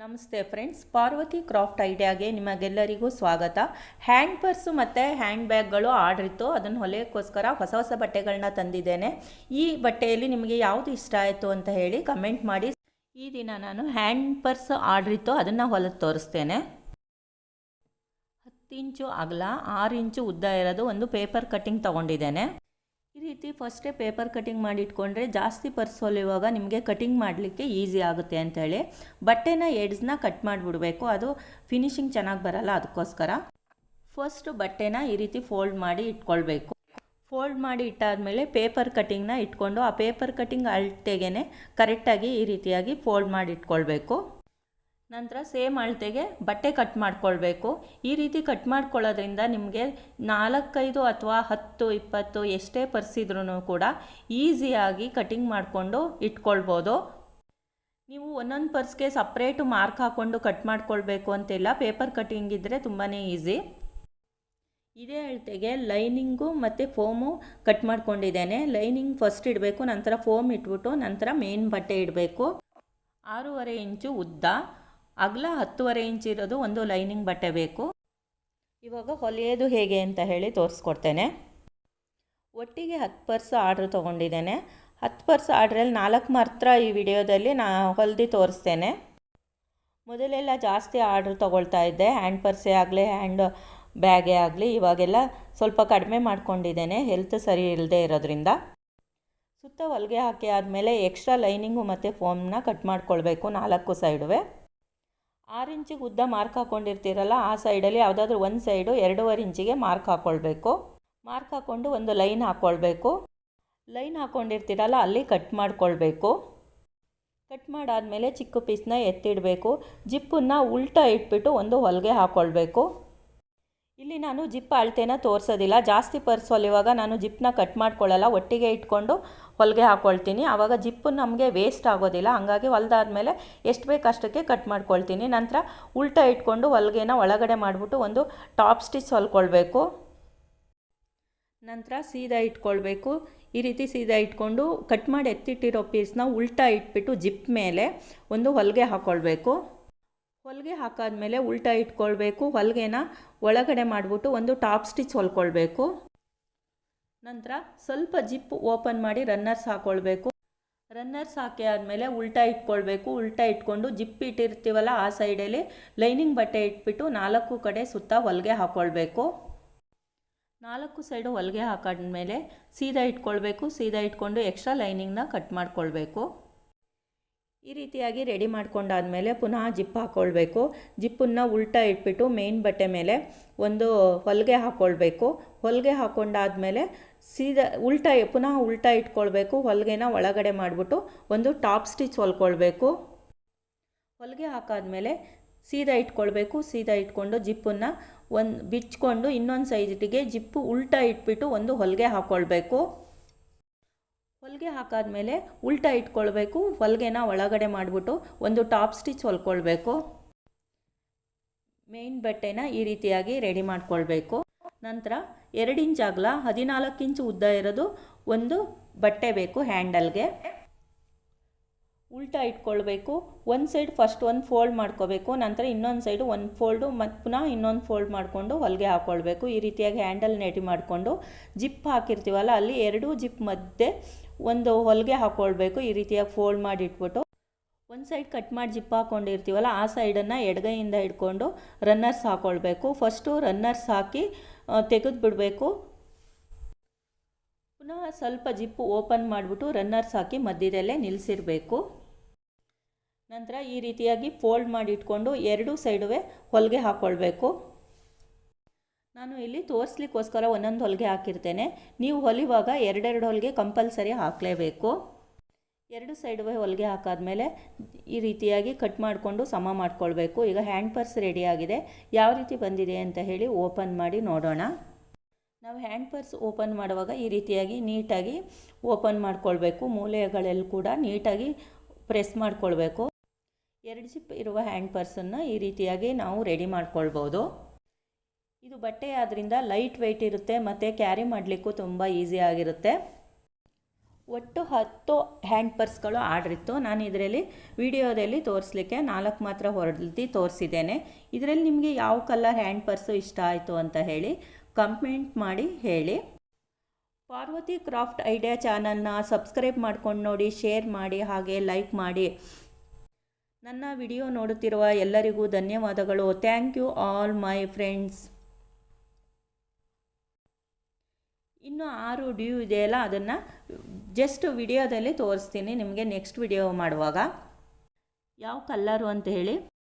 ನಮಸ್ತೆ friends, Parvati craft ಐಡಿಯಾಗೆ ನಿಮಗೆಲ್ಲರಿಗೂ ಸ್ವಾಗತ. ಹ್ಯಾಂಡ್ ಪರ್ಸು ಮತ್ತು ಹ್ಯಾಂಡ್ ಬ್ಯಾಗ್ಗಳು ಆರ್ಡ್ರ್ ಇತ್ತು ಅದನ್ನು ಹೊಲೆಯೋಕ್ಕೋಸ್ಕರ ಹೊಸ ಹೊಸ ಬಟ್ಟೆಗಳನ್ನ ತಂದಿದ್ದೇನೆ. ಈ ಬಟ್ಟೆಯಲ್ಲಿ ನಿಮಗೆ ಯಾವುದು ಇಷ್ಟ ಆಯಿತು ಅಂತ ಹೇಳಿ ಕಮೆಂಟ್ ಮಾಡಿ. ಈ ದಿನ ನಾನು ಹ್ಯಾಂಡ್ ಪರ್ಸ್ ಆರ್ಡ್ರ್ ಇತ್ತು ಅದನ್ನು ಹೊಲಿದು ತೋರಿಸ್ತೇನೆ. ಹತ್ತು ಇಂಚು ಅಗಲ, ಆರು ಇಂಚು ಉದ್ದ ಇರೋದು ಒಂದು ಪೇಪರ್ ಕಟ್ಟಿಂಗ್ ತೊಗೊಂಡಿದ್ದೇನೆ. ರೀತಿ ಫಸ್ಟೇ ಪೇಪರ್ ಕಟಿಂಗ್ ಮಾಡಿ ಇಟ್ಕೊಂಡ್ರೆ ಜಾಸ್ತಿ ಪರ್ಸ್ ಹೊಲಿಯುವಾಗ ನಿಮಗೆ ಕಟಿಂಗ್ ಮಾಡಲಿಕ್ಕೆ ಈಸಿ ಆಗುತ್ತೆ ಅಂಥೇಳಿ ಬಟ್ಟೆನ ಎಡ್ಸ್ನ ಕಟ್ ಮಾಡಿಬಿಡಬೇಕು. ಅದು ಫಿನಿಶಿಂಗ್ ಚೆನ್ನಾಗಿ ಬರಲ್ಲ ಅದಕ್ಕೋಸ್ಕರ. ಫಸ್ಟು ಬಟ್ಟೆನ ಈ ರೀತಿ ಫೋಲ್ಡ್ ಮಾಡಿ ಇಟ್ಕೊಳ್ಬೇಕು. ಫೋಲ್ಡ್ ಮಾಡಿ ಇಟ್ಟಾದಮೇಲೆ ಪೇಪರ್ ಕಟಿಂಗ್ನ ಇಟ್ಕೊಂಡು ಆ ಪೇಪರ್ ಕಟಿಂಗ್ ಅಳತೆಗೆ ಕರೆಕ್ಟಾಗಿ ಈ ರೀತಿಯಾಗಿ ಫೋಲ್ಡ್ ಮಾಡಿ ಇಟ್ಕೊಳ್ಬೇಕು. ನಂತರ ಸೇಮ್ ಅಳತೆಗೆ ಬಟ್ಟೆ ಕಟ್ ಮಾಡ್ಕೊಳ್ಬೇಕು. ಈ ರೀತಿ ಕಟ್ ಮಾಡ್ಕೊಳ್ಳೋದ್ರಿಂದ ನಿಮಗೆ ನಾಲ್ಕೈದು ಅಥವಾ ಹತ್ತು, ಇಪ್ಪತ್ತು ಎಷ್ಟೇ ಪರ್ಸಿದ್ರೂ ಕೂಡ ಈಸಿಯಾಗಿ ಕಟಿಂಗ್ ಮಾಡಿಕೊಂಡು ಇಟ್ಕೊಳ್ಬೋದು. ನೀವು ಒಂದೊಂದು ಪರ್ಸ್ಗೆ ಸಪ್ರೇಟು ಮಾರ್ಕ್ ಹಾಕ್ಕೊಂಡು ಕಟ್ ಮಾಡ್ಕೊಳ್ಬೇಕು ಅಂತಿಲ್ಲ ಪೇಪರ್ ಕಟಿಂಗ್ ಇದ್ದರೆ ತುಂಬಾ ಈಸಿ. ಇದೇ ಅಳತೆಗೆ ಲೈನಿಂಗು ಮತ್ತು ಫೋಮು ಕಟ್ ಮಾಡ್ಕೊಂಡಿದ್ದೇನೆ. ಲೈನಿಂಗ್ ಫಸ್ಟ್ ಇಡಬೇಕು, ನಂತರ ಫೋಮ್ ಇಟ್ಬಿಟ್ಟು ನಂತರ ಮೇನ್ ಬಟ್ಟೆ ಇಡಬೇಕು. ಆರೂವರೆ ಇಂಚು ಉದ್ದ. ಅಗಲ ಹತ್ತುವರೆ ಇಂಚ್ ಇರೋದು ಒಂದು ಲೈನಿಂಗ್ ಬಟ್ಟೆ ಬೇಕು. ಇವಾಗ ಹೊಲಿಯೋದು ಹೇಗೆ ಅಂತ ಹೇಳಿ ತೋರಿಸ್ಕೊಡ್ತೇನೆ. ಒಟ್ಟಿಗೆ ಹತ್ತು ಪರ್ಸ್ ಆರ್ಡ್ರ್ ತೊಗೊಂಡಿದ್ದೇನೆ. ಹತ್ತು ಪರ್ಸ್ ಆರ್ಡ್ರಲ್ಲಿ ನಾಲ್ಕು ಮಾತ್ರ ಈ ವಿಡಿಯೋದಲ್ಲಿ ನಾ ಹೊಲ್ದು ತೋರಿಸ್ತೇನೆ. ಮೊದಲೆಲ್ಲ ಜಾಸ್ತಿ ಆರ್ಡ್ರ್ ತೊಗೊಳ್ತಾ ಇದ್ದೆ. ಹ್ಯಾಂಡ್ ಪರ್ಸೇ ಆಗಲಿ, ಹ್ಯಾಂಡ್ ಬ್ಯಾಗೇ ಆಗಲಿ, ಇವಾಗೆಲ್ಲ ಸ್ವಲ್ಪ ಕಡಿಮೆ ಮಾಡ್ಕೊಂಡಿದ್ದೇನೆ. ಹೆಲ್ತ್ ಸರಿ ಇಲ್ಲದೆ ಇರೋದ್ರಿಂದ. ಸುತ್ತ ಹೊಲಿಗೆ ಹಾಕಿ ಆದಮೇಲೆ ಎಕ್ಸ್ಟ್ರಾ ಲೈನಿಂಗು ಮತ್ತು ಫೋಮ್ನ ಕಟ್ ಮಾಡ್ಕೊಳ್ಬೇಕು ನಾಲ್ಕು ಸೈಡುವೆ. ಆರು ಇಂಚಿಗೆ ಉದ್ದ ಮಾರ್ಕ್ ಹಾಕ್ಕೊಂಡಿರ್ತೀರಲ್ಲ ಆ ಸೈಡಲ್ಲಿ ಯಾವುದಾದ್ರೂ ಒಂದು ಸೈಡು ಎರಡೂವರೆ ಇಂಚಿಗೆ ಮಾರ್ಕ್ ಹಾಕ್ಕೊಳ್ಬೇಕು ಮಾರ್ಕ್ ಹಾಕ್ಕೊಂಡು ಒಂದು ಲೈನ್ ಹಾಕ್ಕೊಳ್ಬೇಕು ಲೈನ್ ಹಾಕ್ಕೊಂಡಿರ್ತೀರಲ್ಲ ಅಲ್ಲಿ ಕಟ್ ಮಾಡ್ಕೊಳ್ಬೇಕು. ಕಟ್ ಮಾಡಾದಮೇಲೆ ಚಿಕ್ಕ ಪೀಸ್ನ ಎತ್ತಿಡಬೇಕು. ಜಿಪ್ಪನ್ನು ಉಲ್ಟಾ ಇಟ್ಬಿಟ್ಟು ಒಂದು ಹೊಲಿಗೆ ಹಾಕ್ಕೊಳ್ಬೇಕು ಇಲ್ಲಿ ನಾನು ಜಿಪ್ ಅಳತೆನ ತೋರಿಸೋದಿಲ್ಲ. ಜಾಸ್ತಿ ಪರ್ಸ್ ಹೊಲಿಯುವಾಗ ನಾನು ಜಿಪ್ನ ಕಟ್ ಮಾಡ್ಕೊಳ್ಳಲ್ಲ. ಒಟ್ಟಿಗೆ ಇಟ್ಕೊಂಡು ಹೊಲಿಗೆ ಹಾಕ್ಕೊಳ್ತೀನಿ ಆವಾಗ ಜಿಪ್ಪು ನಮಗೆ ವೇಸ್ಟ್ ಆಗೋದಿಲ್ಲ. ಹಂಗಾಗಿ ಹೊಲ್ದಾದ್ಮೇಲೆ ಎಷ್ಟು ಬೇಕು ಅಷ್ಟಕ್ಕೆ ಕಟ್ ಮಾಡ್ಕೊಳ್ತೀನಿ. ನಂತರ ಉಲ್ಟ ಇಟ್ಕೊಂಡು ಹೊಲಿಗೆನ ಒಳಗಡೆ ಮಾಡಿಬಿಟ್ಟು ಒಂದು ಟಾಪ್ ಸ್ಟಿಚ್ ಹೊಲ್ಕೊಳ್ಬೇಕು. ನಂತರ ಸೀದಾ ಇಟ್ಕೊಳ್ಬೇಕು. ಈ ರೀತಿ ಸೀದಾ ಇಟ್ಕೊಂಡು ಕಟ್ ಮಾಡಿ ಎತ್ತಿಟ್ಟಿರೋ ಪೀಸ್ನ ಉಲ್ಟಾ ಇಟ್ಬಿಟ್ಟು ಜಿಪ್ ಮೇಲೆ ಒಂದು ಹೊಲಿಗೆ ಹಾಕ್ಕೊಳ್ಬೇಕು ಹೊಲಿಗೆ ಹಾಕಾದ್ಮೇಲೆ ಉಲ್ಟಾ ಇಟ್ಕೊಳ್ಬೇಕು. ಹೊಲಿಗೆನ ಒಳಗಡೆ ಮಾಡಿಬಿಟ್ಟು ಒಂದು ಟಾಪ್ ಸ್ಟಿಚ್ ಹೊಲ್ಕೊಳ್ಬೇಕು. ನಂತರ ಸ್ವಲ್ಪ ಜಿಪ್ ಓಪನ್ ಮಾಡಿ ರನ್ನರ್ಸ್ ಹಾಕ್ಕೊಳ್ಬೇಕು ರನ್ನರ್ಸ್ ಹಾಕಿ ಆದಮೇಲೆ ಉಲ್ಟಾ ಇಟ್ಕೊಳ್ಬೇಕು. ಉಲ್ಟಾ ಇಟ್ಕೊಂಡು ಜಿಪ್ ಇಟ್ಟಿರ್ತೀವಲ್ಲ ಆ ಸೈಡಲ್ಲಿ ಲೈನಿಂಗ್ ಬಟ್ಟೆ ಇಟ್ಬಿಟ್ಟು ನಾಲ್ಕು ಕಡೆ ಸುತ್ತ ಹೊಲಿಗೆ ಹಾಕ್ಕೊಳ್ಬೇಕು ನಾಲ್ಕು ಸೈಡು ಹೊಲಿಗೆ ಹಾಕಾದ್ಮೇಲೆ ಸೀದಾ ಇಟ್ಕೊಳ್ಬೇಕು. ಸೀದಾ ಇಟ್ಕೊಂಡು ಎಕ್ಸ್ಟ್ರಾ ಲೈನಿಂಗ್ನ ಕಟ್ ಮಾಡ್ಕೊಳ್ಬೇಕು. ಈ ರೀತಿಯಾಗಿ ರೆಡಿ ಮಾಡ್ಕೊಂಡಾದಮೇಲೆ ಪುನಃ ಜಿಪ್ ಹಾಕ್ಕೊಳ್ಬೇಕು ಜಿಪ್ಪನ್ನು ಉಲ್ಟಾ ಇಟ್ಬಿಟ್ಟು ಮೇನ್ ಬಟ್ಟೆ ಮೇಲೆ ಒಂದು ಹೊಲಿಗೆ ಹಾಕ್ಕೊಳ್ಬೇಕು ಹೊಲಿಗೆ ಹಾಕ್ಕೊಂಡಾದಮೇಲೆ ಸೀದಾ ಉಲ್ಟಾ ಪುನಃ ಉಲ್ಟಾ ಇಟ್ಕೊಳ್ಬೇಕು. ಹೊಲಿಗೆನ ಒಳಗಡೆ ಮಾಡಿಬಿಟ್ಟು ಒಂದು ಟಾಪ್ ಸ್ಟಿಚ್ ಹೊಲ್ಕೊಳ್ಬೇಕು. ಹೊಲಿಗೆ ಹಾಕಾದಮೇಲೆ ಸೀದಾ ಇಟ್ಕೊಳ್ಬೇಕು. ಸೀದಾ ಇಟ್ಕೊಂಡು ಜಿಪ್ಪನ್ನು ಒಂದು ಬಿಚ್ಕೊಂಡು ಇನ್ನೊಂದು ಸೈಜಿಗೆ ಜಿಪ್ಪು ಉಲ್ಟಾ ಇಟ್ಬಿಟ್ಟು ಒಂದು ಹೊಲಿಗೆ ಹಾಕ್ಕೊಳ್ಬೇಕು ಹೊಲಿಗೆ ಹಾಕಾದಮೇಲೆ ಉಲ್ಟಾ ಇಟ್ಕೊಳ್ಬೇಕು, ಹೊಲಿಗೆನ ಒಳಗಡೆ ಮಾಡಿಬಿಟ್ಟು ಒಂದು ಟಾಪ್ ಸ್ಟಿಚ್ ಹೊಲ್ಕೊಳ್ಬೇಕು. ಮೇನ್ ಬಟ್ಟೆನ ಈ ರೀತಿಯಾಗಿ ರೆಡಿ ಮಾಡ್ಕೊಳ್ಬೇಕು. ನಂತರ ಎರಡು ಇಂಚ್ ಅಗಲ, ಹದಿನಾಲ್ಕು ಇಂಚು ಉದ್ದ ಇರೋದು ಒಂದು ಬಟ್ಟೆ ಬೇಕು ಹ್ಯಾಂಡಲ್ಗೆ. ಉಲ್ಟಾ ಇಟ್ಕೊಳ್ಬೇಕು, ಒಂದು ಸೈಡ್ ಫಸ್ಟ್ ಒಂದು ಫೋಲ್ಡ್ ಮಾಡ್ಕೋಬೇಕು, ನಂತರ ಇನ್ನೊಂದು ಸೈಡು ಒಂದು ಫೋಲ್ಡು ಮತ್ತು ಪುನಃ ಇನ್ನೊಂದು ಫೋಲ್ಡ್ ಮಾಡಿಕೊಂಡು ಹೊಲಿಗೆ ಹಾಕ್ಕೊಳ್ಬೇಕು ಈ ರೀತಿಯಾಗಿ ಹ್ಯಾಂಡಲ್ ನೆಟಿ ಮಾಡಿಕೊಂಡು ಜಿಪ್ ಹಾಕಿರ್ತೀವಲ್ಲ, ಅಲ್ಲಿ ಎರಡೂ ಜಿಪ್ ಮಧ್ಯೆ ಒಂದು ಹೊಲಿಗೆ ಹಾಕ್ಕೊಳ್ಬೇಕು ಈ ರೀತಿಯಾಗಿ ಫೋಲ್ಡ್ ಮಾಡಿ ಇಟ್ಬಿಟ್ಟು ಒಂದು ಸೈಡ್ ಕಟ್ ಮಾಡಿ ಜಿಪ್ ಹಾಕ್ಕೊಂಡಿರ್ತೀವಲ್ಲ ಆ ಸೈಡನ್ನು ಎಡಗೈಯಿಂದ ಹಿಡ್ಕೊಂಡು ರನ್ನರ್ಸ್ ಹಾಕ್ಕೊಳ್ಬೇಕು ಫಸ್ಟು ರನ್ನರ್ಸ್ ಹಾಕಿ ತೆಗೆದು ಬಿಡಬೇಕು ಪುನಃ ಸ್ವಲ್ಪ ಜಿಪ್ಪು ಓಪನ್ ಮಾಡಿಬಿಟ್ಟು ರನ್ನರ್ಸ್ ಹಾಕಿ ಮಧ್ಯದಲ್ಲೇ ನಿಲ್ಲಿಸಿರಬೇಕು ನಂತರ ಈ ರೀತಿಯಾಗಿ ಫೋಲ್ಡ್ ಮಾಡಿ ಇಟ್ಕೊಂಡು ಎರಡೂ ಸೈಡುವೆ ಹೊಲಿಗೆ ಹಾಕ್ಕೊಳ್ಬೇಕು ನಾನು ಇಲ್ಲಿ ತೋರಿಸ್ಲಿಕ್ಕೋಸ್ಕರ ಒಂದೊಂದು ಹೊಲಿಗೆ ಹಾಕಿರ್ತೇನೆ. ನೀವು ಹೊಲಿವಾಗ ಎರಡೆರಡು ಹೊಲಿಗೆ ಕಂಪಲ್ಸರಿ ಹಾಕಲೇಬೇಕು. ಎರಡು ಸೈಡ್ ಹೊಲಿಗೆ ಹಾಕಾದ್ಮೇಲೆ ಈ ರೀತಿಯಾಗಿ ಕಟ್ ಮಾಡಿಕೊಂಡು ಸಮ ಮಾಡಿಕೊಳ್ಬೇಕು. ಈಗ ಹ್ಯಾಂಡ್ ಪರ್ಸ್ ರೆಡಿಯಾಗಿದೆ ಯಾವ ರೀತಿ ಬಂದಿದೆ ಅಂತ ಹೇಳಿ ಓಪನ್ ಮಾಡಿ ನೋಡೋಣ. ನಾವು ಹ್ಯಾಂಡ್ ಪರ್ಸ್ ಓಪನ್ ಮಾಡುವಾಗ ಈ ರೀತಿಯಾಗಿ ನೀಟಾಗಿ ಓಪನ್ ಮಾಡಿಕೊಳ್ಬೇಕು. ಮೂಲೆಗಳಲ್ಲಿ ಕೂಡ ನೀಟಾಗಿ ಪ್ರೆಸ್ ಮಾಡಿಕೊಳ್ಬೇಕು. ಎರಡು ಜಿಪ್ ಇರುವ ಹ್ಯಾಂಡ್ ಪರ್ಸನ್ನು ಈ ರೀತಿಯಾಗಿ ನಾವು ರೆಡಿ ಮಾಡ್ಕೊಳ್ಬೋದು. ಇದು ಬಟ್ಟೆ ಆದ್ದರಿಂದ ಲೈಟ್ ವೆಯ್ಟ್ ಇರುತ್ತೆ, ಮತ್ತು ಕ್ಯಾರಿ ಮಾಡಲಿಕ್ಕೂ ತುಂಬ ಈಸಿ ಆಗಿರುತ್ತೆ. ಒಟ್ಟು ಹತ್ತು ಹ್ಯಾಂಡ್ ಪರ್ಸ್ಗಳು ಆರ್ಡರ್ ಇತ್ತು. ನಾನು ಇದರಲ್ಲಿ ವಿಡಿಯೋದಲ್ಲಿ ತೋರಿಸ್ಲಿಕ್ಕೆ ನಾಲ್ಕು ಮಾತ್ರ ಹೊರಡಿ ತೋರಿಸಿದ್ದೇನೆ. ಇದರಲ್ಲಿ ನಿಮಗೆ ಯಾವ ಕಲರ್ ಹ್ಯಾಂಡ್ ಪರ್ಸು ಇಷ್ಟ ಆಯಿತು ಅಂತ ಹೇಳಿ ಕಂಪ್ಲೇಂಟ್ ಮಾಡಿ ಹೇಳಿ. ಪಾರ್ವತಿ ಕ್ರಾಫ್ಟ್ ಐಡಿಯಾ ಚಾನಲ್ನ ಸಬ್ಸ್ಕ್ರೈಬ್ ಮಾಡ್ಕೊಂಡು ನೋಡಿ, ಶೇರ್ ಮಾಡಿ, ಹಾಗೆ ಲೈಕ್ ಮಾಡಿ. ನನ್ನ ವಿಡಿಯೋ ನೋಡುತ್ತಿರುವ ಎಲ್ಲರಿಗೂ ಧನ್ಯವಾದಗಳು. Thank you all my friends. ಇನ್ನು ಆರು ಡ್ಯೂ ಇದೆಯಲ್ಲ, ಅದನ್ನು ಜಸ್ಟ್ ವಿಡಿಯೋದಲ್ಲಿ ತೋರಿಸ್ತೀನಿ, ನಿಮಗೆ ನೆಕ್ಸ್ಟ್ ವಿಡಿಯೋ ಮಾಡುವಾಗ. ಯಾವ ಕಲ್ಲರು ಅಂತ ಹೇಳಿ?